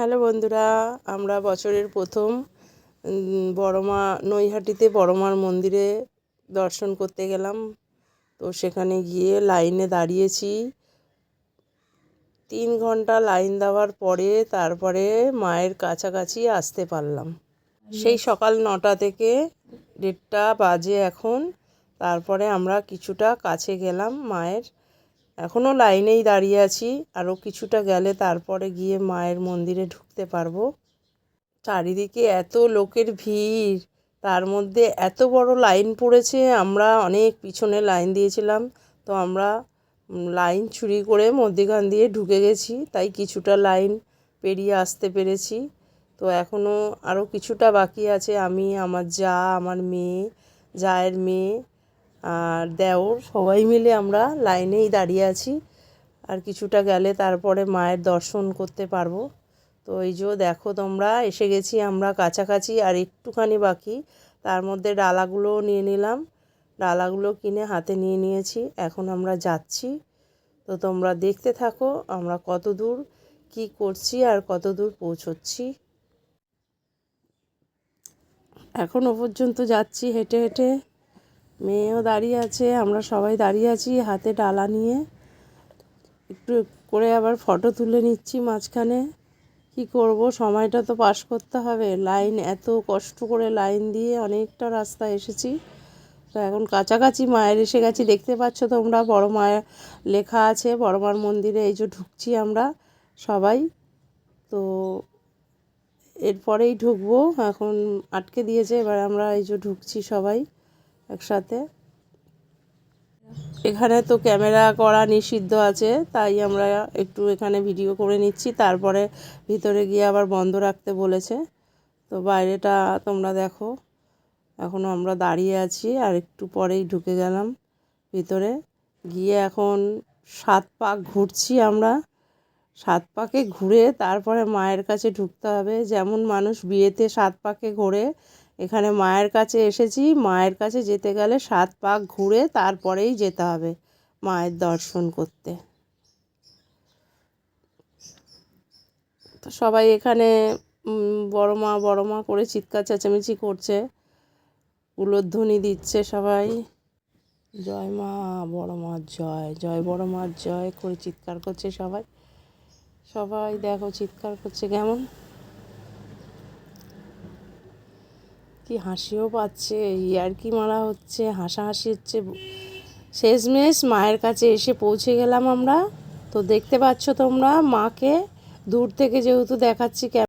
Hello বন্ধুরা, আমরা বছরের প্রথম বড়মা নৈহাটিতে বড়মার মন্দিরে দর্শন করতে গেলাম। তো সেখানে গিয়ে লাইনে দাঁড়িয়েছি। তিন ঘণ্টা লাইন দেওয়ার পরে তারপরে মায়ের কাছাকাছি আসতে পারলাম। সেই সকাল নটা থেকে দেড়টা বাজে এখন। তারপরে আমরা কিছুটা কাছে গেলাম মায়ের এখনও লাইনেই দাঁড়িয়ে আছি। আরও কিছুটা গেলে তারপরে গিয়ে মায়ের মন্দিরে ঢুকতে পারব। চারিদিকে এত লোকের ভিড়, তার মধ্যে এত বড় লাইন পড়েছে, আমরা অনেক পিছনে লাইন দিয়েছিলাম। তো আমরা লাইন চুরি করে মধ্যিখান দিয়ে ঢুকে গেছি, তাই কিছুটা লাইন পেরিয়ে আসতে পেরেছি। তো এখনও আরও কিছুটা বাকি আছে, আমি, আমার যা, আমার মেয়ে, জায়ের মেয়ে। আর দেওর, সবাই মিলে আমরা লাইনেই দাঁড়িয়ে আছি। আর কিছুটা গেলে তারপরে মায়ের দর্শন করতে পারব। তো এই যে দেখো তোমরা, এসে গেছি আমরা কাছাকাছি আর একটুখানি বাকি। তার মধ্যে ডালাগুলোও নিয়ে নিলাম। ডালাগুলো কিনে হাতে নিয়ে নিয়েছি। এখন আমরা যাচ্ছি। তো তোমরা দেখতে থাকো আমরা কত দূর কী করছি আর কত দূর পৌঁছচ্ছি। এখনও পর্যন্ত যাচ্ছি হেঁটে হেঁটে। মেয়েও দাঁড়িয়ে আছে, আমরা সবাই দাঁড়িয়ে আছি হাতে ডালা নিয়ে। একটু করে আবার ফটো তুলে নিচ্ছি মাঝখানে। কি করব? সময়টা তো পাস করতে হবে। লাইন, এত কষ্ট করে লাইন দিয়ে অনেকটা রাস্তা এসেছি। তো এখন কাছাকাছি মায়ের এসে গেছি। দেখতে পাচ্ছ তোমরা, বড় মায়ের লেখা আছে, বড় মার মন্দিরে এই যে ঢুকছি আমরা সবাই। তো এরপরেই ঢুকবো। এখন আটকে দিয়েছে, এবার আমরা এই যে ঢুকছি সবাই। একসাথে। এখানে তো ক্যামেরা করা নিষিদ্ধ আছে, তাই আমরা একটু এখানে ভিডিও করে নিচ্ছি। তারপরে ভিতরে গিয়ে আবার বন্ধ রাখতে বলেছে। তো বাইরেটা তোমরা দেখো। এখনও আমরা দাঁড়িয়ে আছি আর একটু পরেই ঢুকে গেলাম ভিতরে। গিয়ে এখন সাত পাক ঘুরছি আমরা। সাত পাকে ঘুরে তারপরে মায়ের কাছে ঢুকতে হবে। যেমন মানুষ বিয়েতে সাত পাকে ঘোরে এখানে মায়ের কাছে এসেছি। মায়ের কাছে যেতে গেলে সাত পাক ঘুরে তারপরেই যেতে হবে মায়ের দর্শন করতে। তো সবাই এখানে বড় মা বড় মা করে চিৎকার চেঁচামেচি করছে। উলোধ্বনি দিচ্ছে সবাই। জয় মা, বড় মার জয় জয় বড় মার জয় করে চিৎকার করছে সবাই। সবাই দেখো চিৎকার করছে কেমন? কি হাসিও পাচ্ছে ইয়ার কি মারা হচ্ছে, হাসাহাসি হচ্ছে। শেষমেশ মায়ের কাছে এসে পৌঁছে গেলাম আমরা। তো দেখতে পাচ্ছ তোমরা, মাকে দূর থেকে যেহেতু দেখাচ্ছি